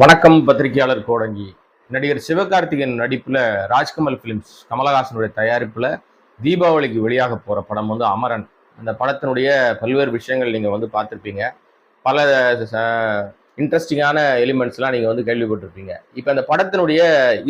வணக்கம். பத்திரிகையாளர் கோடங்கி. நடிகர் சிவகார்த்திகேயன் நடிப்பில் ராஜ்கமல் ஃபிலிம்ஸ் கமலஹாசனுடைய தயாரிப்பில் தீபாவளிக்கு வெளியாக போகிற படம் வந்து அமரன். அந்த படத்தினுடைய பல்வேறு விஷயங்கள் நீங்கள் வந்து பார்த்துருப்பீங்க. பல இன்ட்ரெஸ்டிங்கான எலிமெண்ட்ஸ்லாம் நீங்கள் வந்து கேள்விப்பட்டிருப்பீங்க. இப்போ அந்த படத்தினுடைய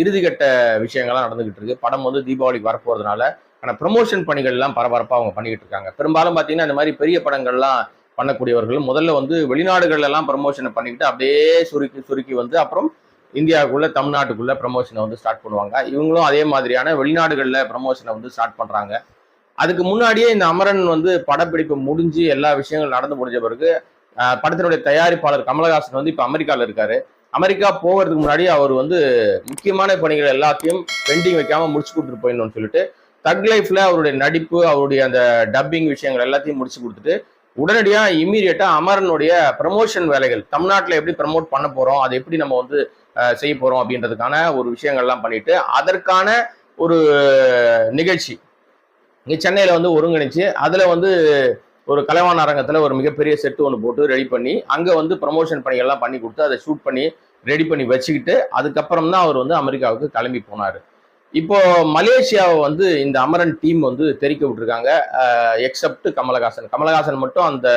இறுதிக்கட்ட விஷயங்கள்லாம் நடந்துகிட்டு இருக்கு. படம் வந்து தீபாவளிக்கு வரப்போகிறதுனால ஆனால் ப்ரொமோஷன் பணிகள்லாம் பரபரப்பாக அவங்க பண்ணிக்கிட்டு இருக்காங்க. பெரும்பாலும் பார்த்தீங்கன்னா இந்த மாதிரி பெரிய படங்கள்லாம் பண்ணக்கூடியவர்கள். முதல்ல வந்து வெளிநாடுகள் எல்லாம் ப்ரமோஷனை பண்ணிக்கிட்டு அப்படியே சுருக்கி சுருக்கி வந்து அப்புறம் இந்தியாவுக்குள்ள தமிழ்நாட்டுக்குள்ள ப்ரமோஷனை வந்து ஸ்டார்ட் பண்ணுவாங்க. இவங்களும் அதே மாதிரியான வெளிநாடுகளில் ப்ரமோஷனை வந்து ஸ்டார்ட் பண்ணுறாங்க அதுக்கு முன்னாடியே இந்த அமரன் வந்து படப்பிடிப்பு முடிஞ்சு எல்லா விஷயங்களும் நடந்து முடிஞ்ச பிறகு படத்தினுடைய தயாரிப்பாளர் கமலஹாசன் வந்து இப்போ அமெரிக்காவில் இருக்காரு. அமெரிக்கா போகிறதுக்கு முன்னாடி அவர் வந்து முக்கியமான பணிகள் எல்லாத்தையும் பெண்டிங் வைக்காம முடிச்சு கொடுத்துட்டு போயிடணும்னு சொல்லிட்டு தக் லைஃப்ல அவருடைய நடிப்பு அவருடைய அந்த டப்பிங் விஷயங்கள் எல்லாத்தையும் முடிச்சு கொடுத்துட்டு உடனடியாக இம்மீடியட்டாக அமரனுடைய ப்ரமோஷன் வேலைகள் தமிழ்நாட்டில் எப்படி ப்ரமோட் பண்ண போகிறோம் அதை எப்படி நம்ம வந்து செய்ய போகிறோம் அப்படின்றதுக்கான ஒரு விஷயங்கள்லாம் பண்ணிட்டு அதற்கான ஒரு நிகழ்ச்சி. இங்கே சென்னையில் வந்து ஒருங்கிணைச்சு அதில் வந்து ஒரு கலைவாண அரங்கத்தில் ஒரு மிகப்பெரிய செட்டு ஒன்று போட்டு ரெடி பண்ணி அங்கே வந்து ப்ரமோஷன் பணிகள்லாம் பண்ணி கொடுத்து அதை ஷூட் பண்ணி ரெடி பண்ணி வச்சுக்கிட்டு அதுக்கப்புறம் தான் அவர் வந்து அமெரிக்காவுக்கு கிளம்பி போனார். இப்போ மலேசியாவை வந்து இந்த அமரன் டீம் வந்து தெரிக்க விட்டுருக்காங்க. எக்ஸப்ட் கமலஹாசன். கமலஹாசன் மட்டும் அந்த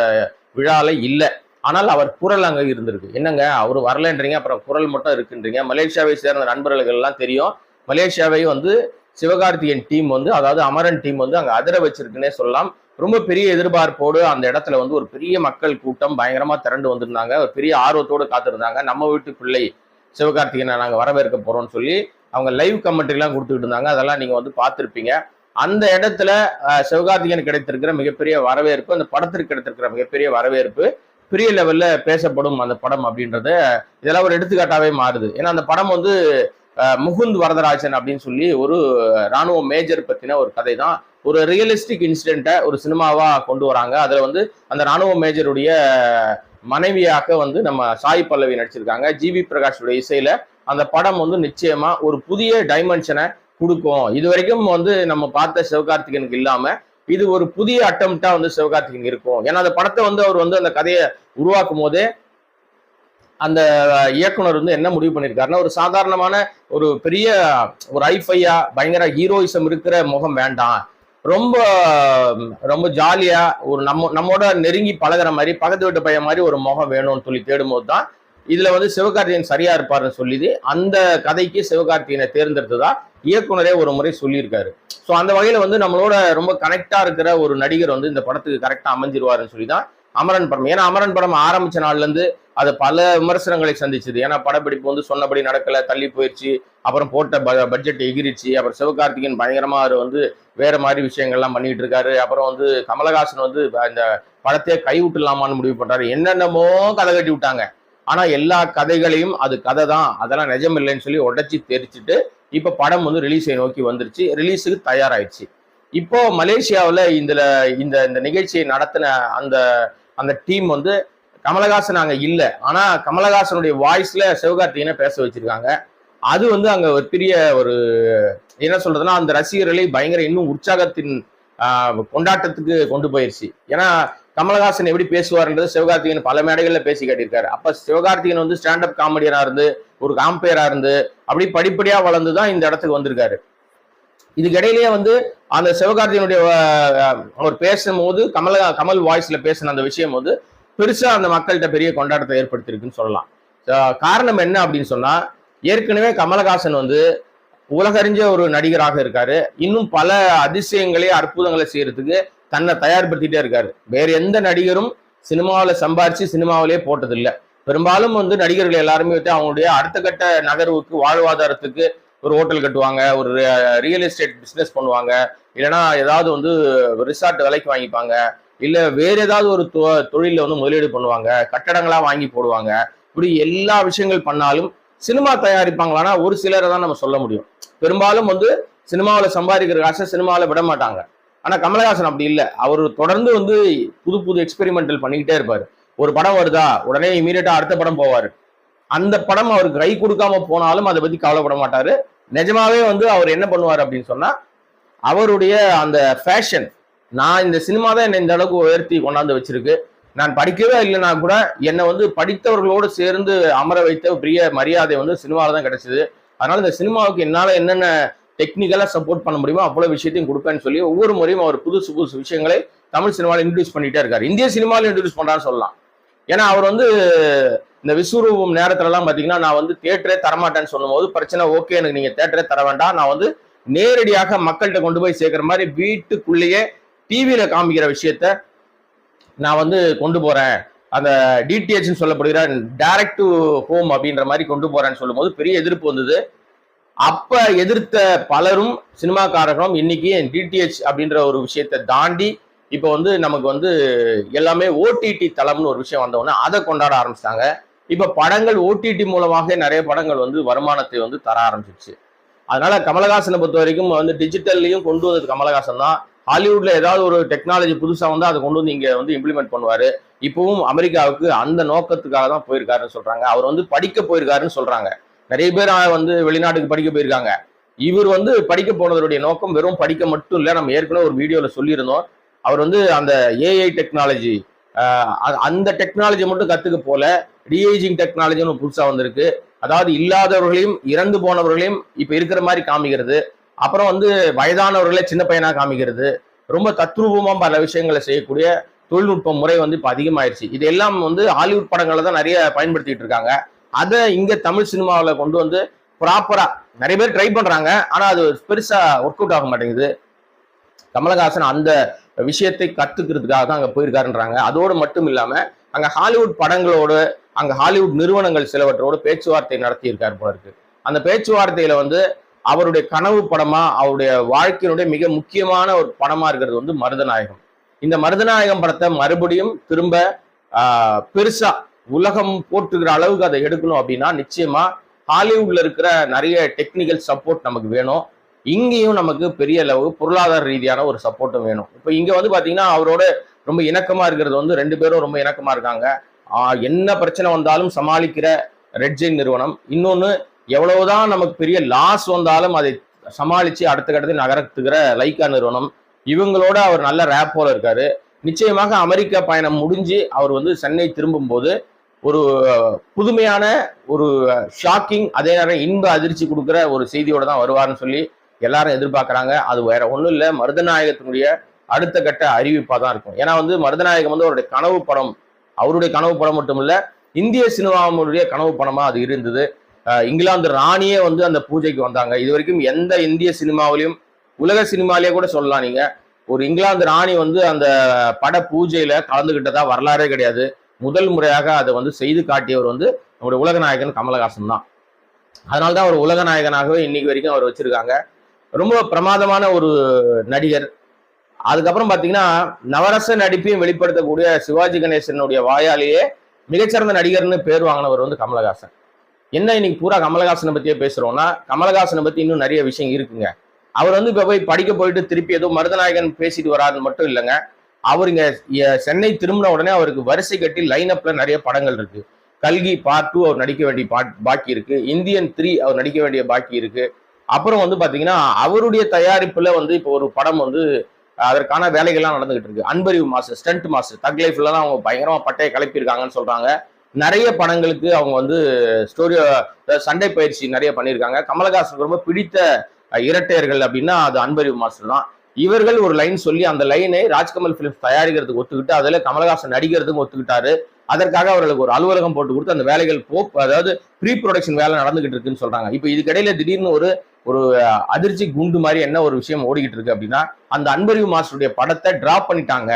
விழால இல்லை. ஆனால் அவர் குரல் அங்கே இருந்திருக்கு. என்னங்க? அவர் வரலன்றீங்க அப்புறம் குரல் மட்டும் இருக்குன்றீங்க. மலேசியாவை சேர்ந்த நண்பர்கள்லாம் எல்லாம் தெரியும். மலேசியாவை வந்து சிவகார்த்திகேயன் டீம் வந்து அதாவது அமரன் டீம் வந்து அங்கே அதிர வச்சிருக்குன்னே சொல்லலாம். ரொம்ப பெரிய எதிர்பார்ப்போடு அந்த இடத்துல வந்து ஒரு பெரிய மக்கள் கூட்டம் பயங்கரமாக திரண்டு வந்திருந்தாங்க. ஒரு பெரிய ஆர்வத்தோடு காத்திருந்தாங்க. நம்ம வீட்டு பிள்ளை சிவகார்த்திகேயனை நாங்கள் வரவேற்க போகிறோம்னு சொல்லி அவங்க லைவ் கமெண்ட்ரிலாம் கொடுத்துட்டு இருந்தாங்க. அதெல்லாம் நீங்க வந்து பார்த்துருப்பீங்க. அந்த இடத்துல சிவகார்த்திகன் கிடைத்திருக்கிற மிகப்பெரிய வரவேற்பு அந்த படத்திற்கு கிடைத்திருக்கிற மிகப்பெரிய வரவேற்பு பெரிய லெவல்ல பேசப்படும் அந்த படம் அப்படின்றத இதெல்லாம் ஒரு எடுத்துக்காட்டாவே மாறுது. ஏன்னா அந்த படம் வந்து முகுந்த் வரதராஜன் அப்படின்னு சொல்லி ஒரு ராணுவ மேஜர் பத்தின ஒரு கதை தான் ஒரு ரியலிஸ்டிக் இன்சிடென்ட்டை ஒரு சினிமாவா கொண்டு வராங்க. அதுல வந்து அந்த ராணுவ மேஜருடைய மனைவியாக வந்து நம்ம சாய் பல்லவி நடிச்சிருக்காங்க. ஜிவி பிரகாஷுடைய இசையில அந்த படம் வந்து நிச்சயமா ஒரு புதிய டைமென்ஷனை கொடுக்கும். இது வரைக்கும் வந்து நம்ம பார்த்த சிவகார்த்திகனுக்கு இல்லாம இது ஒரு புதிய அட்டம்ப்டா வந்து சிவகார்த்திகன் இருக்கும். ஏன்னா அந்த படத்தை வந்து அவர் வந்து அந்த கதையை உருவாக்கும் போதே அந்த இயக்குனர் வந்து என்ன முடிவு பண்ணியிருக்காருன்னா ஒரு சாதாரணமான ஒரு பெரிய ஒரு ஐஃபையா பயங்கர ஹீரோயிசம் இருக்கிற முகம் வேண்டாம். ரொம்ப ரொம்ப ஜாலியா ஒரு நம்ம நம்மோட நெருங்கி பழகுற மாதிரி பக்கத்து வீட்டு பையன் மாதிரி ஒரு முகம் வேணும்னு சொல்லி தேடும்போது தான் இதுல வந்து சிவகார்த்திகேயன் சரியா இருப்பார்னு சொல்லி அந்த கதைக்கு சிவகார்த்திகேயனை தேர்ந்தெடுத்ததா இயக்குனரே ஒரு முறை சொல்லியிருக்காரு. ஸோ அந்த வகையில வந்து நம்மளோட ரொம்ப கனெக்டா இருக்கிற ஒரு நடிகர் வந்து இந்த படத்துக்கு கரெக்டா அமைஞ்சிருவாருன்னு சொல்லி தான் அமரன் படம். ஏன்னா அமரன் படம் ஆரம்பிச்ச நாள்ல இருந்து அது பல விமர்சனங்களை சந்திச்சது. ஏன்னா படப்பிடிப்பு வந்து சொன்னபடி நடக்கல தள்ளி போயிடுச்சு அப்புறம் போட்ட பட்ஜெட் எகிரிச்சு அப்புறம் சிவகார்த்திகேயன் பயங்கரமா அவர் வந்து வேற மாதிரி விஷயங்கள்லாம் பண்ணிட்டு இருக்காரு. அப்புறம் வந்து கமலஹாசன் வந்து இந்த படத்தையே கைவிட்டுலாமான்னு முடிவு பண்றாரு. என்னென்னமோ கதை கட்டி விட்டாங்க. ஆனா எல்லா கதைகளையும் அது கதை தான் அதெல்லாம் நிஜம் இல்லைன்னு சொல்லி உடைச்சி தெரிச்சுட்டு இப்போ படம் வந்து ரிலீஸை நோக்கி வந்துருச்சு. ரிலீஸுக்கு தயாராயிடுச்சு. இப்போ மலேசியாவில் இதில் இந்த இந்த நிகழ்ச்சியை நடத்தின அந்த அந்த டீம் வந்து கமலஹாசன் அங்கே இல்லை. ஆனால் கமலஹாசனுடைய வாய்ஸில் சிவகார்த்திகனை பேச வச்சுருக்காங்க. அது வந்து அங்கே ஒரு பெரிய ஒரு என்ன சொல்றதுன்னா அந்த ரசிகர்களை பயங்கர இன்னும் உற்சாகத்தின் கொண்டாட்டத்துக்கு கொண்டு போயிருச்சு. ஏன்னா கமலஹாசன் எப்படி பேசுவார்ன்றது சிவகார்த்திகேயன் பல மேடைகளில் பேசி காட்டியிருக்காரு. அப்போ சிவகார்த்திகேயன் வந்து ஸ்டாண்டப் காமெடியனாக இருந்து ஒரு காம்பேராக இருந்து அப்படி படிப்படியாக வளர்ந்து தான் இந்த இடத்துக்கு வந்திருக்காரு. இதுக்கிடையிலேயே வந்து அந்த சிவகார்த்திகனுடைய அவர் பேசும்போது கமல கமல் வாய்ஸில் பேசின அந்த விஷயம் வந்து பெருசாக அந்த மக்கள்கிட்ட பெரிய கொண்டாட்டத்தை ஏற்படுத்தியிருக்குன்னு சொல்லலாம். காரணம் என்ன அப்படின்னு சொன்னால் ஏற்கனவே கமலஹாசன் வந்து உலகறிஞ்ச ஒரு நடிகராக இருக்காரு. இன்னும் பல அதிசயங்களே அற்புதங்களை செய்யறதுக்கு தன்னை தயார்படுத்திட்டே இருக்காரு. வேற எந்த நடிகரும் சினிமாவில் சம்பாரிச்சு சினிமாவிலே போட்டதில்லை. பெரும்பாலும் வந்து நடிகர்கள் எல்லாருமே வந்து அவங்களுடைய அடுத்த கட்ட நகர்வுக்கு வாழ்வாதாரத்துக்கு ஒரு ஹோட்டல் கட்டுவாங்க ஒரு ரியல் எஸ்டேட் பிஸ்னஸ் பண்ணுவாங்க இல்லைன்னா ஏதாவது வந்து ரிசார்ட் விலைக்கு வாங்கிப்பாங்க இல்லை வேற ஏதாவது ஒரு தொ- வந்து முதலீடு பண்ணுவாங்க கட்டடங்களா வாங்கி போடுவாங்க. இப்படி எல்லா விஷயங்கள் பண்ணாலும் சினிமா தயாரிப்பாங்களான்னா ஒரு சிலரை தான் நம்ம சொல்ல முடியும். பெரும்பாலும் வந்து சினிமாவில் சம்பாதிக்கிற காசை சினிமாவில் விட மாட்டாங்க. ஆனால் கமலஹாசன் அப்படி இல்லை. அவர் தொடர்ந்து வந்து புது புது எக்ஸ்பெரிமெண்டல் பண்ணிக்கிட்டே இருப்பார். ஒரு படம் வருதா? உடனே இமீடியட்டா அடுத்த படம் போவார். அந்த படம் அவருக்கு கை கொடுக்காம போனாலும் அதை பத்தி கவலைப்பட மாட்டாரு. நிஜமாவே வந்து அவர் என்ன பண்ணுவார் அப்படின்னு சொன்னா அவருடைய அந்த ஃபேஷன் நான் இந்த சினிமா தான் என்னை இந்த அளவுக்கு உயர்த்தி கொண்டாந்து வச்சிருக்கு. நான் படிக்கவே இல்லைனா கூட என்னை வந்து படித்தவர்களோடு சேர்ந்து அமர வைத்த பெரிய மரியாதை வந்து சினிமாவில் தான் கிடைச்சிது. அதனால இந்த சினிமாவுக்கு என்னால் என்னென்ன டெக்னிக்கலாக சப்போர்ட் பண்ண முடியுமோ அவ்வளோ விஷயத்தையும் கொடுப்பேன்னு சொல்லி ஒவ்வொரு முறையும் அவர் புதுசு புதுசு விஷயங்களை தமிழ் சினிமாவில் இன்ட்ரடியூஸ் பண்ணிகிட்டே இருக்கார். இந்திய சினிமாவில் இன்ட்ரடியூஸ் பண்ணுறான்னு சொல்லலாம். ஏன்னா அவர் வந்து இந்த விஸ்வரூபம் நேரத்துலலாம் பார்த்தீங்கன்னா நான் வந்து தேட்டரே தரமாட்டேன்னு சொல்லும்போது பிரச்சனை ஓகே எனக்கு நீங்கள் தேட்டரே தர வேண்டாம். நான் வந்து நேரடியாக மக்கள்கிட்ட கொண்டு போய் சேர்க்குற மாதிரி வீட்டுக்குள்ளேயே டிவியில் காமிக்கிற விஷயத்த நான் வந்து கொண்டு போகிறேன் அந்த டிடிஹெச்னு சொல்லப்படுகிற டைரக்ட் டு ஹோம் அப்படின்ற மாதிரி கொண்டு போகிறேன்னு சொல்லும்போது பெரிய எதிர்ப்பு வந்தது. அப்ப எதிர்த்த பலரும் சினிமாக்காரர்களும் இன்னைக்கு டிடிஹெச் அப்படின்ற ஒரு விஷயத்தை தாண்டி இப்போ வந்து நமக்கு வந்து எல்லாமே ஓடிடி தளம்னு ஒரு விஷயம் வந்தவுடனே அதை கொண்டாட ஆரம்பிச்சிட்டாங்க. இப்போ படங்கள் ஓடிடி மூலமாக நிறைய படங்கள் வந்து வருமானத்தை வந்து தர ஆரம்பிச்சிருச்சு. அதனால கமலஹாசனை பொறுத்த வரைக்கும் வந்து டிஜிட்டல்லையும் கொண்டு வந்தது கமலஹாசன் தான். ஹாலிவுட்ல ஏதாவது ஒரு டெக்னாலஜி புதுசா வந்து அதை கொண்டு வந்து இங்க வந்து இம்ப்ளிமெண்ட் பண்ணுவாரு. இப்பவும் அமெரிக்காவுக்கு அந்த நோக்கத்துக்காக தான் போயிருக்காருன்னு சொல்றாங்க. அவர் வந்து படிக்க போயிருக்காருன்னு சொல்றாங்க. நிறைய பேர் வந்து வெளிநாட்டுக்கு படிக்க போயிருக்காங்க. இவர் வந்து படிக்க போனதனுடைய நோக்கம் வெறும் படிக்க மட்டும் இல்லை நம்ம ஏற்கனவே ஒரு வீடியோவில் சொல்லியிருந்தோம். அவர் வந்து அந்த ஏஐ டெக்னாலஜி அந்த டெக்னாலஜி மட்டும் கற்றுக்க போல டிஏஜிங் டெக்னாலஜின்னு புதுசாக வந்திருக்கு. அதாவது இல்லாதவர்களையும் இறந்து போனவர்களையும் இப்போ இருக்கிற மாதிரி காமிக்கிறது. அப்புறம் வந்து வயதானவர்களை சின்ன பையனாக காமிக்கிறது. ரொம்ப தத்ரூபமாக பல விஷயங்களை செய்யக்கூடிய தொழில்நுட்ப முறை வந்து இப்போ அதிகமாயிருச்சு. இது எல்லாம் வந்து ஹாலிவுட் படங்களை தான் நிறைய பயன்படுத்திட்டு இருக்காங்க. அதை இங்க தமிழ் சினிமாவில் கொண்டு வந்து ப்ராப்பரா நிறைய பேர் ட்ரை பண்றாங்க. ஆனா அது பெருசா ஒர்க் அவுட் ஆக மாட்டேங்குது. கமலஹாசன் அந்த விஷயத்தை கத்துக்கிறதுக்காக தான் அங்க போயிருக்காருன்றாங்க. அதோடு மட்டும் இல்லாம அங்க ஹாலிவுட் படங்களோடு அங்க ஹாலிவுட் நிறுவனங்கள் சிலவற்றோடு பேச்சுவார்த்தை நடத்தியிருக்காரு போல இருக்கு. அந்த பேச்சுவார்த்தையில வந்து அவருடைய கனவு படமா அவருடைய வாழ்க்கையினுடைய மிக முக்கியமான ஒரு படமா இருக்கிறது வந்து மருதநாயகம். இந்த மருதநாயகம் படத்தை மறுபடியும் திரும்ப பெருசா உலகம் போட்டுக்கிற அளவுக்கு அதை எடுக்கணும் அப்படின்னா நிச்சயமா ஹாலிவுட்ல இருக்கிற நிறைய டெக்னிக்கல் சப்போர்ட் நமக்கு வேணும். இங்கேயும் நமக்கு பெரிய அளவு பொருளாதார ரீதியான ஒரு சப்போர்ட்டும் வேணும். இப்போ இங்க வந்து பாத்தீங்கன்னா அவரோட ரொம்ப இணக்கமா இருக்கிறது வந்து ரெண்டு பேரும் ரொம்ப இணக்கமா இருக்காங்க. என்ன பிரச்சனை வந்தாலும் சமாளிக்கிற ரெட்ஜெயின் நிறுவனம். இன்னொன்னு எவ்வளவுதான் நமக்கு பெரிய லாஸ் வந்தாலும் அதை சமாளிச்சு அடுத்த கட்டத்தில் நகரத்துக்கிற லைக்கா நிறுவனம். இவங்களோட அவர் நல்ல ரேப்போல இருக்காரு. நிச்சயமாக அமெரிக்க பயணம் முடிஞ்சு அவர் வந்து சென்னை திரும்பும் போது ஒரு புதுமையான ஒரு ஷாக்கிங் அதே நேரம் இன்ப அதிர்ச்சி கொடுக்குற ஒரு செய்தியோட தான் வருவார்னு சொல்லி எல்லாரும் எதிர்பார்க்குறாங்க. அது வேற ஒன்றும் இல்லை. மருதநாயகத்தினுடைய அடுத்த கட்ட அறிவிப்பாக தான் இருக்கும். ஏன்னா வந்து மருதநாயகம் வந்து அவருடைய கனவு படம் அவருடைய கனவு படம் மட்டும் இல்லை இந்திய சினிமாவுடைய கனவு படமாக அது இருந்தது. இங்கிலாந்து ராணியே வந்து அந்த பூஜைக்கு வந்தாங்க. இது வரைக்கும் எந்த இந்திய சினிமாவிலையும் உலக சினிமாலேயே கூட சொல்லலாம் நீங்கள் ஒரு இங்கிலாந்து ராணி வந்து அந்த பட பூஜையில் கலந்துக்கிட்டதா வரலாறே கிடையாது. முதல் முறையாக அதை வந்து செய்து காட்டியவர் வந்து நம்முடைய உலகநாயகன் கமலஹாசன் தான். அதனால தான் அவர் உலகநாயகனாகவே இன்னைக்கு வரைக்கும் அவர் வச்சிருக்காங்க. ரொம்ப பிரமாதமான ஒரு நடிகர். அதுக்கப்புறம் பார்த்தீங்கன்னா நவரச நடிப்பையும் வெளிப்படுத்தக்கூடிய சிவாஜி கணேசனுடைய வாயாலேயே மிகச்சிறந்த நடிகர்னு பேர் வாங்கினவர் வந்து கமலஹாசன். என்ன இன்னைக்கு பூரா கமலஹாசனை பற்றியே பேசுகிறோம்னா கமலஹாசனை பற்றி இன்னும் நிறைய விஷயம் இருக்குங்க. அவர் வந்து இப்போ போய் படிக்க போயிட்டு திருப்பி ஏதோ மருதநாயகன் பேசிட்டு வராருன்னு மட்டும் இல்லைங்க. அவர் இங்க சென்னை திரும்பின உடனே அவருக்கு வரிசை கட்டி லைன் அப்ல நிறைய படங்கள் இருக்கு. கல்கி பார்ட் டூ அவர் நடிக்க வேண்டிய பாட் பாக்கி இருக்கு. இந்தியன் த்ரீ அவர் நடிக்க வேண்டிய பாக்கி இருக்கு. அப்புறம் வந்து பாத்தீங்கன்னா அவருடைய தயாரிப்புல வந்து இப்போ ஒரு படம் வந்து அதற்கான வேலைகள்லாம் நடந்துகிட்டு இருக்கு. அன்பறிவு மாஸ்டர் ஸ்டண்ட் மாஸ்டர் தக் லைஃப்ல தான் அவங்க பயங்கரமா பட்டையை கிளப்பியிருக்காங்கன்னு சொல்றாங்க. நிறைய படங்களுக்கு அவங்க வந்து ஸ்டோரியோ சண்டை பயிற்சி நிறைய பண்ணியிருக்காங்க. கமலஹாசனுக்கு ரொம்ப பிடித்த இரட்டையர்கள் அப்படின்னா அது அன்பறிவு மாஸ்டர் தான். இவர்கள் ஒரு லைன் சொல்லி அந்த லைனை ராஜ்கமல் பிலிம்ஸ் தயாரிக்கிறதுக்கு ஒத்துக்கிட்டு அதில் கமலஹாசன் நடிக்கிறதுக்கு ஒத்துக்கிட்டாரு. அதற்காக அவர்களுக்கு ஒரு அலுவலகம் போட்டு கொடுத்து அந்த வேலைகள் போ அதாவது ப்ரீ ப்ரொடக்ஷன் வேலை நடந்துகிட்டு இருக்குன்னு சொல்றாங்க. இப்போ இதுக்கிடையில திடீர்னு ஒரு ஒரு அதிர்ச்சி குண்டு மாதிரி என்ன ஒரு விஷயம் ஓடிக்கிட்டு இருக்கு அப்படின்னா அந்த அன்பறிவு மாஸ்டருடைய படத்தை டிராப் பண்ணிட்டாங்க.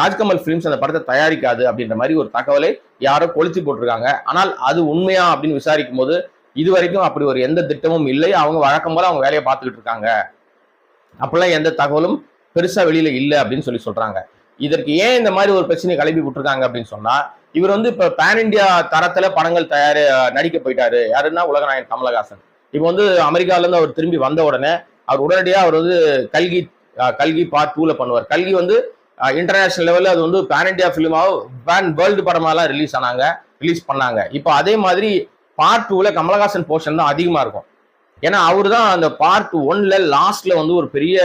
ராஜ்கமல் பிலிம்ஸ் அந்த படத்தை தயாரிக்காது அப்படின்ற மாதிரி ஒரு தகவலை யாரோ கொளுத்தி போட்டிருக்காங்க. ஆனால் அது உண்மையா அப்படின்னு விசாரிக்கும் போது இது வரைக்கும் அப்படி ஒரு எந்த திட்டமும் இல்லை. அவங்க வழக்கம் போல அவங்க வேலையை பார்த்துக்கிட்டு இருக்காங்க. அப்பெல்லாம் எந்த தகவலும் பெருசா வெளியில இல்லை அப்படின்னு சொல்லி சொல்றாங்க. இதற்கு ஏன் இந்த மாதிரி ஒரு பிரச்சனையை கிளப்பி விட்டுருக்காங்க அப்படின்னு சொன்னா இவர் வந்து இப்ப பேன் இந்தியா தரத்துல படங்கள் தயார் நடிக்க போயிட்டாரு. யாருன்னா உலகநாயகன் கமலஹாசன். இப்போ வந்து அமெரிக்கால இருந்து அவர் திரும்பி வந்த உடனே அவர் உடனடியாக அவர் வந்து கல்கி கல்கி பார்ட் டூல பண்ணுவார். கல்கி வந்து இன்டர்நேஷனல் லெவலில் அது வந்து பேன் இண்டியா ஃபிலிமாவும் பேன் வேர்ல்டு படமாலாம் ரிலீஸ் ஆனாங்க ரிலீஸ் பண்ணாங்க. இப்போ அதே மாதிரி பார்ட் டூவில் கமலஹாசன் போர்ஷன் தான் அதிகமாக இருக்கும். ஏன்னா அவர் தான் அந்த பார்ட் ஒன்ல லாஸ்ட்ல வந்து ஒரு பெரிய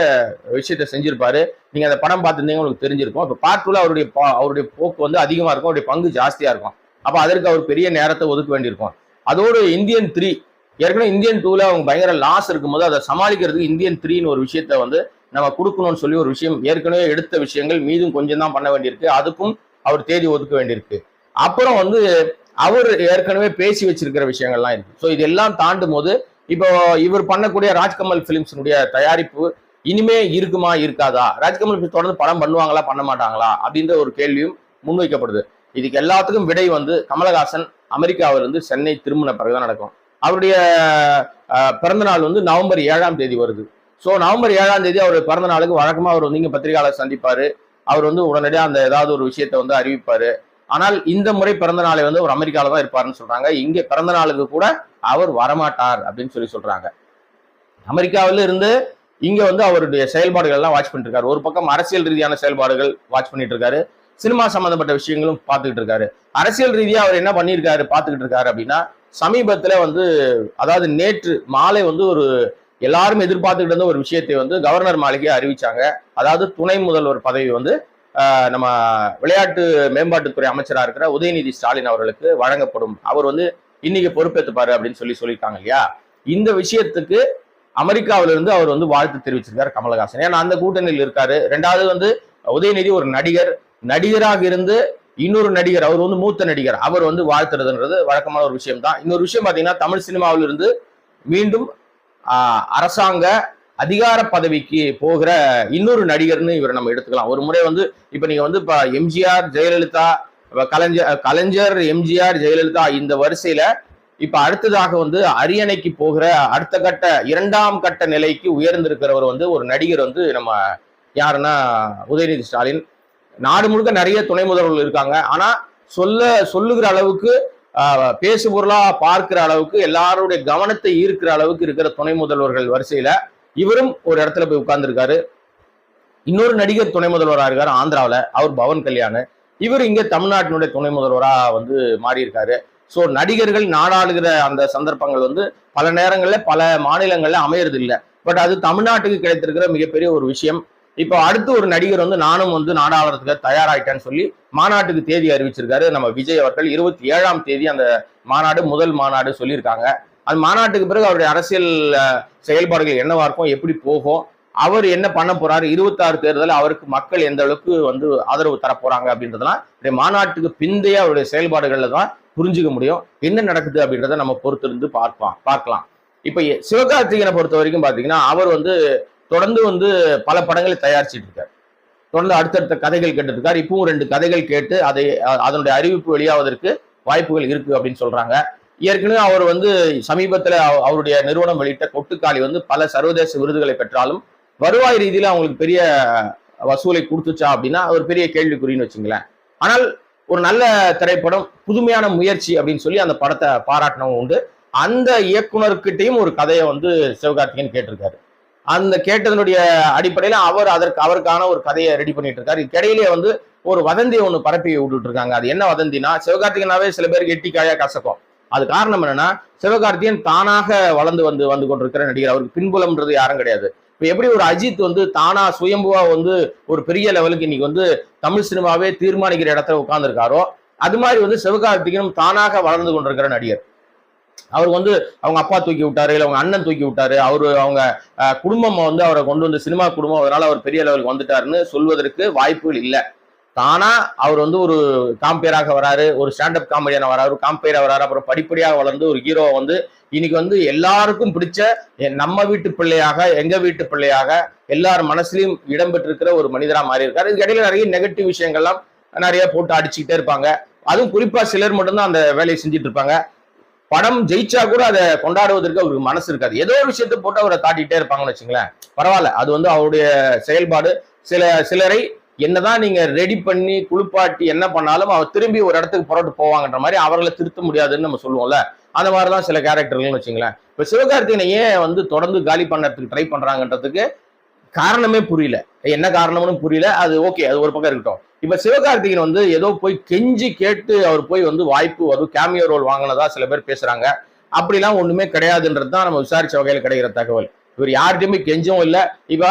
விஷயத்த செஞ்சிருப்பாரு. நீங்க அந்த படம் பார்த்துருந்தீங்க உங்களுக்கு தெரிஞ்சிருக்கும். இப்போ பார்ட் டூல அவருடைய பா- அவருடைய போக்கு வந்து அதிகமா இருக்கும் அவருடைய பங்கு ஜாஸ்தியா இருக்கும். அப்ப அதற்கு அவர் பெரிய நேரத்தை ஒதுக்க வேண்டியிருக்கும். அதோடு இந்தியன் த்ரீ ஏற்கனவே இந்தியன் டூல அவங்க பயங்கர லாஸ் இருக்கும்போது அதை சமாளிக்கிறதுக்கு இந்தியன் த்ரீன்னு ஒரு விஷயத்த வந்து நம்ம கொடுக்கணும்னு சொல்லி ஒரு விஷயம் ஏற்கனவே எடுத்த விஷயங்கள் மீதும் கொஞ்சம் தான் பண்ண வேண்டியிருக்கு. அதுக்கும் அவர் தேதி ஒதுக்க வேண்டியிருக்கு. அப்புறம் வந்து அவர் ஏற்கனவே பேசி வச்சிருக்கிற விஷயங்கள்லாம் இருக்கு. ஸோ இதெல்லாம் தாண்டும் போது இப்போ இவர் பண்ணக்கூடிய ராஜ்கமல் பிலிம்ஸினுடைய தயாரிப்பு இனிமே இருக்குமா இருக்காதா? ராஜ்கமல் films தொடர்ந்து படம் பண்ணுவாங்களா பண்ண மாட்டாங்களா? அப்படின்ற ஒரு கேள்வியும் முன்வைக்கப்படுது. இதுக்கு எல்லாத்துக்கும் விடை வந்து கமலஹாசன் அமெரிக்காவிலிருந்து சென்னை திரும்பின பிறகுதான் நடக்கும். அவருடைய பிறந்தநாள் பிறந்த நாள் வந்து நவம்பர் ஏழாம் தேதி வருது. ஸோ நவம்பர் ஏழாம் தேதி அவர் பிறந்த நாளுக்கு வழக்கமாக அவர் வந்து இங்கே பத்திரிகையாளர் சந்திப்பார். அவர் வந்து உடனடியாக அந்த ஏதாவது ஒரு விஷயத்தை வந்து அறிவிப்பார். ஆனால் இந்த முறை பிறந்த நாளை வந்து அவர் அமெரிக்காவில் தான் இருப்பாருன்னு சொல்கிறாங்க இங்கே பிறந்த நாளுக்கு கூட அவர் வரமாட்டார் அப்படின்னு சொல்லி சொல்றாங்க. அமெரிக்காவில இருந்து இங்க வந்து அவருடைய செயல்பாடுகள் எல்லாம் வாட்ச் பண்ணிட்டு இருக்காரு ஒரு பக்கம் அரசியல் ரீதியான செயல்பாடுகள் வாட்ச் பண்ணிட்டு இருக்காரு சினிமா சம்பந்தப்பட்ட விஷயங்களும் பார்த்துக்கிட்டு இருக்காரு. அரசியல் ரீதியா அவர் என்ன பண்ணியிருக்காரு பார்த்துக்கிட்டு இருக்காரு அப்படின்னா சமீபத்துல வந்து அதாவது நேற்று மாலை வந்து ஒரு எல்லாரும் எதிர்பார்த்துக்கிட்டு இருந்த ஒரு விஷயத்தை வந்து கவர்னர் மாளிகையை அறிவிச்சாங்க. அதாவது துணை முதல்வர் பதவி வந்து நம்ம விளையாட்டு மேம்பாட்டுத்துறை அமைச்சராக இருக்கிற உதயநிதி ஸ்டாலின் அவர்களுக்கு வழங்கப்படும். அவர் வந்து இன்னைக்கு பொறுப்பேற்றுப்பாரு அப்படின்னு சொல்லி சொல்லியிருக்காங்க இல்லையா? இந்த விஷயத்துக்கு அமெரிக்காவிலிருந்து அவர் வந்து வாழ்த்து தெரிவிச்சிருக்காரு கமலஹாசன். ஏன்னா அந்த கூட்டணியில் இருக்காரு. ரெண்டாவது வந்து உதயநிதி ஒரு நடிகர். நடிகராக இருந்து இன்னொரு நடிகர். அவர் வந்து மூத்த நடிகர். அவர் வந்து வாழ்த்துறதுன்றது வழக்கமான ஒரு விஷயம் தான் இன்னொரு விஷயம் பார்த்தீங்கன்னா தமிழ் சினிமாவில் இருந்து மீண்டும் அரசாங்க அதிகார பதவிக்கு போகிற இன்னொரு நடிகர்னு இவரை நம்ம எடுத்துக்கலாம். ஒரு முறை வந்து இப்ப நீங்க வந்து இப்ப எம்ஜிஆர் ஜெயலலிதா கலைஞர் கலைஞர் எம்ஜிஆர் ஜெயலலிதா இந்த வரிசையில இப்ப அடுத்ததாக வந்து அரியணைக்கு போகிற அடுத்த கட்ட இரண்டாம் கட்ட நிலைக்கு உயர்ந்திருக்கிறவர் வந்து ஒரு நடிகர் வந்து நம்ம யாருன்னா உதயநிதி ஸ்டாலின். நாடு முழுக்க நிறைய துணை முதல்வர்கள் இருக்காங்க. ஆனா சொல்ல சொல்லுகிற அளவுக்கு ஆஹ், பேசு பொருளா பார்க்கிற அளவுக்கு எல்லாருடைய கவனத்தை ஈர்க்கிற அளவுக்கு இருக்கிற துணை முதல்வர்கள் வரிசையில இவரும் ஒரு இடத்துல போய் உட்கார்ந்துருக்காரு. இன்னொரு நடிகர் துணை முதல்வராக இருக்காரு ஆந்திராவில் அவர் பவன் கல்யாண். இவர் இங்கே தமிழ்நாட்டினுடைய துணை முதல்வராக வந்து மாறியிருக்காரு. ஸோ நடிகர்கள் நாடாளுகிற அந்த சந்தர்ப்பங்கள் வந்து பல நேரங்களில் பல மாநிலங்களில் அமையறது இல்லை பட் அது தமிழ்நாட்டுக்கு கிடைத்திருக்கிற மிகப்பெரிய ஒரு விஷயம். இப்போ அடுத்து ஒரு நடிகர் வந்து நானும் வந்து நாடாளுறதுக்கு தயாராயிட்டேன்னு சொல்லி மாநாட்டுக்கு தேதி அறிவிச்சிருக்காரு. நம்ம விஜய் அவர்கள் இருபத்தி ஏழாம் தேதி அந்த மாநாடு முதல் மாநாடு சொல்லியிருக்காங்க. அந்த மாநாட்டுக்கு பிறகு அவருடைய அரசியல் செயல்பாடுகள் என்னவா இருக்கும் எப்படி போகும் அவர் என்ன பண்ண போறாரு? இருபத்தாறு தேர்தல் அவருக்கு மக்கள் எந்த அளவுக்கு வந்து ஆதரவு தர போறாங்க அப்படின்றதெல்லாம் இந்த மாநாட்டுக்கு பிந்தைய அவருடைய செயல்பாடுகள்ல தான் புரிஞ்சுக்க முடியும். என்ன நடக்குது அப்படின்றத நம்ம பொறுத்திருந்து பார்ப்போம் பார்க்கலாம். இப்ப சிவகார்த்திகனை சிவகார்த்திகேயனை பொறுத்த வரைக்கும் பாத்தீங்கன்னா அவர் வந்து தொடர்ந்து வந்து பல படங்களை தயாரிச்சிட்டு இருக்கார். தொடர்ந்து அடுத்தடுத்த கதைகள் கேட்டிருக்கார். இப்பவும் ரெண்டு கதைகள் கேட்டு அதை அதனுடைய அறிவிப்பு வெளியாவதற்கு வாய்ப்புகள் இருக்கு அப்படின்னு சொல்றாங்க. ஏற்கனவே அவர் வந்து சமீபத்தில் அவருடைய நிறுவனம் வெளியிட்ட கொட்டுக்காளி வந்து பல சர்வதேச விருதுகளை பெற்றாலும் வருவாய் ரீதியில் அவங்களுக்கு பெரிய வசூலை கொடுத்துச்சா அப்படின்னா ஒரு பெரிய கேள்விக்குறின்னு வச்சுங்களேன். ஆனால் ஒரு நல்ல திரைப்படம் புதுமையான முயற்சி அப்படின்னு சொல்லி அந்த படத்தை பாராட்டினவங்க உண்டு. அந்த இயக்குனர்கிட்டையும் ஒரு கதையை வந்து சிவகார்த்திகேயன் கேட்டிருக்காரு. அந்த கேட்டதனுடைய அடிப்படையில் அவர் அதற்கு அவருக்கான ஒரு கதையை ரெடி பண்ணிட்டு இருக்காரு இதுக்கிடையிலே வந்து ஒரு வதந்தியை ஒன்று பரப்பி விட்டுட்டு இருக்காங்க அது என்ன வதந்தினா சிவகார்த்திகனாவே சில பேருக்கு எட்டிக்காயா கசக்கும். அது காரணம் என்னன்னா சிவகார்த்திகேயன் தானாக வளர்ந்து வந்து வந்து கொண்டிருக்கிற நடிகர். அவருக்கு பின்புலம்ன்றது யாரும் கிடையாது. இப்போ எப்படி ஒரு அஜித் வந்து தானா சுயம்புவா வந்து ஒரு பெரிய லெவலுக்கு இன்னைக்கு வந்து தமிழ் சினிமாவே தீர்மானிக்கிற இடத்துல உட்கார்ந்துருக்காரோ அது மாதிரி வந்து சிவகார்த்திகனும் தானாக வளர்ந்து கொண்டிருக்கிற நடிகர். அவர் வந்து அவங்க அப்பா தூக்கி விட்டாரு இல்லை அவங்க அண்ணன் தூக்கி விட்டாரு அவரு அவங்க குடும்பம் வந்து அவரை கொண்டு வந்து சினிமா குடும்பம் அதனால அவர் பெரிய லெவலுக்கு வந்துட்டாருன்னு சொல்வதற்கு வாய்ப்புகள் இல்லை. தானா அவர் வந்து ஒரு காம்பேராக வராரு ஒரு ஸ்டாண்டப் காமெடியான வராரு ஒரு காம்பேரா வராரு அப்புறம் படிப்படியாக வளர்ந்து ஒரு ஹீரோ வந்து இன்னைக்கு வந்து எல்லாருக்கும் பிடிச்ச நம்ம வீட்டு பிள்ளையாக எங்க வீட்டு பிள்ளையாக எல்லார் மனசுலயும் இடம் பெற்றிருக்கிற ஒரு மனிதரா மாறி இருக்காரு இதுக்கு இடையில நிறைய நெகட்டிவ் விஷயங்கள்லாம் நிறைய போட்டு அடிச்சுக்கிட்டே இருப்பாங்க. அதுவும் குறிப்பா சிலர் மட்டும்தான் அந்த வேலையை செஞ்சுட்டு இருப்பாங்க. படம் ஜெயிச்சா கூட அதை கொண்டாடுவதற்கு அவருக்கு மனசு இருக்காது. ஏதோ ஒரு விஷயத்தை போட்டு அவரை தாட்டிகிட்டே இருப்பாங்கன்னு வச்சுங்களேன். பரவாயில்ல. அது வந்து அவருடைய செயல்பாடு. சில சிலரை என்னதான் நீங்க ரெடி பண்ணி குளிப்பாட்டி என்ன பண்ணாலும் அவர் திரும்பி ஒரு இடத்துக்கு புறட்டு போவாங்கன்ற மாதிரி அவர்களை திருத்த முடியாதுன்னு நம்ம சொல்லுவோம்ல. அந்த மாதிரிதான் சில கேரக்டர்கள்னு வச்சுங்களேன். இப்ப சிவகார்த்திகனை ஏன் வந்து தொடர்ந்து காலி பண்ணறதுக்கு ட்ரை பண்றாங்கன்றதுக்கு காரணமே புரியல. என்ன காரணம்னு புரியல. அது ஓகே அது ஒரு பக்கம் இருக்கட்டும். இப்ப சிவகார்த்திகேயன் வந்து ஏதோ போய் கெஞ்சி கேட்டு அவர் போய் வந்து வாய்ப்பு வரும் கேமியோ ரோல் வாங்கினதா சில பேர் பேசுறாங்க. அப்படிலாம் ஒண்ணுமே கிடையாதுன்றது தான் நம்ம விசாரிச்ச வகையில் கிடைக்கிற தகவல். இவர் யார்கிட்டயுமே கெஞ்சவும் இல்லை. இப்ப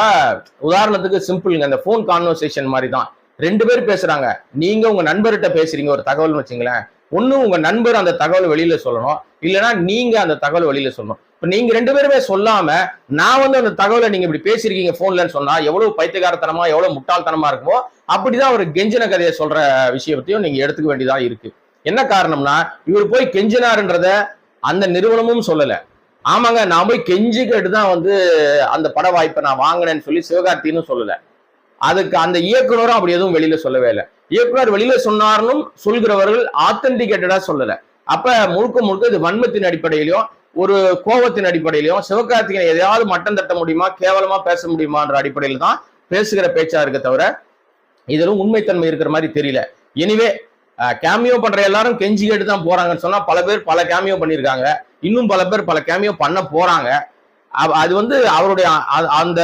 உதாரணத்துக்கு சிம்பிளுங்க அந்த ஃபோன் கான்வர்சேஷன் மாதிரி தான் ரெண்டு பேர் பேசுறாங்க. நீங்க உங்க நண்பர்கிட்ட பேசுறீங்க ஒரு தகவல்னு வச்சுங்களேன். ஒண்ணு உங்க நண்பர் அந்த தகவல் வெளியில சொல்லணும். இல்லைன்னா நீங்க அந்த தகவல் வெளியில சொல்லணும். இப்ப நீங்க ரெண்டு பேருமே சொல்லாம நான் வந்து அந்த தகவலை நீங்க இப்படி பேசிருக்கீங்க போன்லன்னு சொன்னா எவ்வளவு பைத்தியகாரத்தனமா எவ்வளவு முட்டாள்தனமா இருக்குமோ அப்படிதான் ஒரு கெஞ்சின கதையை சொல்ற விஷயத்தையும் நீங்க எடுத்துக்க வேண்டியதா இருக்கு. என்ன காரணம்னா இவர் போய் கெஞ்சினாருன்றத அந்த நிறுவனமும் சொல்லலை. ஆமாங்க நான் போய் கெஞ்சி கேட்டு தான் வந்து அந்த பட வாய்ப்பை நான் வாங்கினேன்னு சொல்லி சிவகார்த்தின்னு சொல்லலை. அதுக்கு அந்த இயக்குனரும் அப்படி எதுவும் வெளியில சொல்லவே இல்லை. இயக்குனர் வெளியில சொன்னார்னும் சொல்கிறவர்கள் ஆத்தன்டிகேட்டடா சொல்லலை. அப்ப முழுக்க முழுக்க இது வன்மத்தின் அடிப்படையிலையும் ஒரு கோபத்தின் அடிப்படையிலையும் சிவகார்த்திகேயன் எதையாவது மட்டம் தட்ட முடியுமா கேவலமா பேச முடியுமான்ற அடிப்படையில் தான் பேசுகிற பேச்சா இருக்க தவிர இதிலும் உண்மைத்தன்மை இருக்கிற மாதிரி தெரியல. எனிவே கேமியோ பண்ற எல்லாரும் கெஞ்சி கேட்டு தான் போறாங்கன்னு சொன்னா பல பேர் பல கேமியோ பண்ணியிருக்காங்க. இன்னும் பல பேர் பல கேமியோ பண்ண போறாங்க. அது வந்து அவருடைய அந்த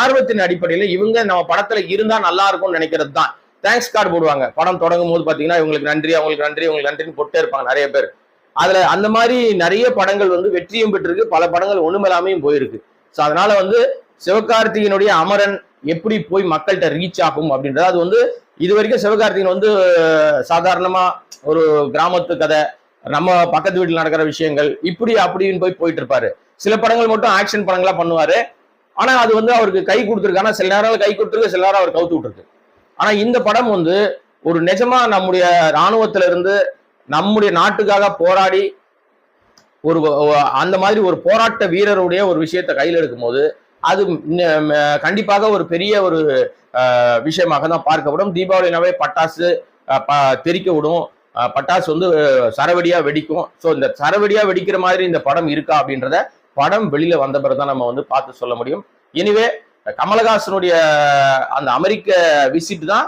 ஆர்வத்தின் அடிப்படையில இவங்க நம்ம படத்துல இருந்தா நல்லா இருக்கும்னு நினைக்கிறது தான். தேங்க்ஸ் கார்டு போடுவாங்க. படம் தொடங்கும் போது பாத்தீங்கன்னா இவங்களுக்கு நன்றி அவங்களுக்கு நன்றி அவங்களுக்கு நன்றின்னு போட்டே இருப்பாங்க நிறைய பேர். அதுல அந்த மாதிரி நிறைய படங்கள் வந்து வெற்றியும் பெற்றிருக்கு. பல படங்கள் ஒண்ணுமில்லாமையும் போயிருக்கு. ஸோ அதனால வந்து சிவகார்த்திகனுடைய அமரன் எப்படி போய் மக்கள்கிட்ட ரீச் ஆகும் அப்படின்றது அது வந்து இது வரைக்கும் சிவகார்த்திகன் வந்து சாதாரணமா ஒரு கிராமத்து கதை நம்ம பக்கத்து வீட்டில் நடக்கிற விஷயங்கள் இப்படி அப்படின்னு போய் போயிட்டு இருப்பாரு சில படங்கள் மட்டும் ஆக்ஷன் படங்களா பண்ணுவாரு. ஆனா அது வந்து அவருக்கு கை கொடுத்துருக்கு. ஆனா சில நேரம் கை கொடுத்துருக்கு சில நேரம் அவர் கவுத்து விட்டுருக்கு. ஆனா இந்த படம் வந்து ஒரு நிஜமா நம்முடைய இராணுவத்துல இருந்து நம்முடைய நாட்டுக்காக போராடி ஒரு அந்த மாதிரி ஒரு போராட்ட வீரருடைய ஒரு விஷயத்தை கையில் எடுக்கும்போது அது கண்டிப்பாக ஒரு பெரிய ஒரு விஷயமாக தான் பார்க்கப்படும். தீபாவளினாவே பட்டாசு தெரிக்க ப- தெறிக்க விடும். பட்டாசு வந்து சரவடியாக வெடிக்கும். ஸோ இந்த சரவடியாக வெடிக்கிற மாதிரி இந்த படம் இருக்கா அப்படின்றத படம் வெளியில வந்த பிறகு தான் நம்ம வந்து பார்த்து சொல்ல முடியும். எனிவே கமலஹாசனுடைய அந்த அமெரிக்க விசிட் தான்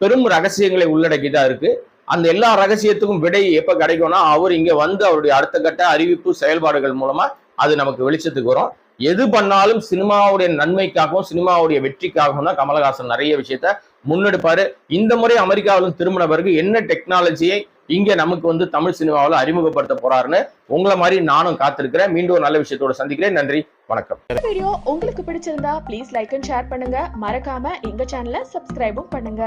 பெரும் ரகசியங்களை உள்ளடக்கிதான் இருக்கு. அந்த எல்லா ரகசியத்துக்கும் விடை எப்ப கிடைக்கும்னா அவர் இங்க வந்து அவருடைய அடுத்த கட்ட அறிவிப்பு செயல்பாடுகள் மூலமா அது நமக்கு வெளிச்சத்துக்கு வரும். எது பண்ணாலும் சினிமாவுடைய நன்மைக்காகவும் சினிமாவுடைய வெற்றிக்காகவும் தான் கமலஹாசன் நிறைய விஷயத்த முன்னெடுப்பாரு. இந்த முறை அமெரிக்காவிலும் திரும்பின பிறகு என்ன டெக்னாலஜியை இங்க நமக்கு வந்து தமிழ் சினிமாவில் அறிமுகப்படுத்த போறாருன்னு உங்களை மாதிரி நானும் காத்திருக்கிறேன். மீண்டும் ஒரு நல்ல விஷயத்தோட சந்திக்கிறேன். நன்றி வணக்கம். வீடியோ உங்களுக்கு பிடிச்சிருந்தா ப்ளீஸ் லைக் அண்ட் ஷேர் பண்ணுங்க. மறக்காம எங்க சேனலை சப்ஸ்கிரைபும் பண்ணுங்க.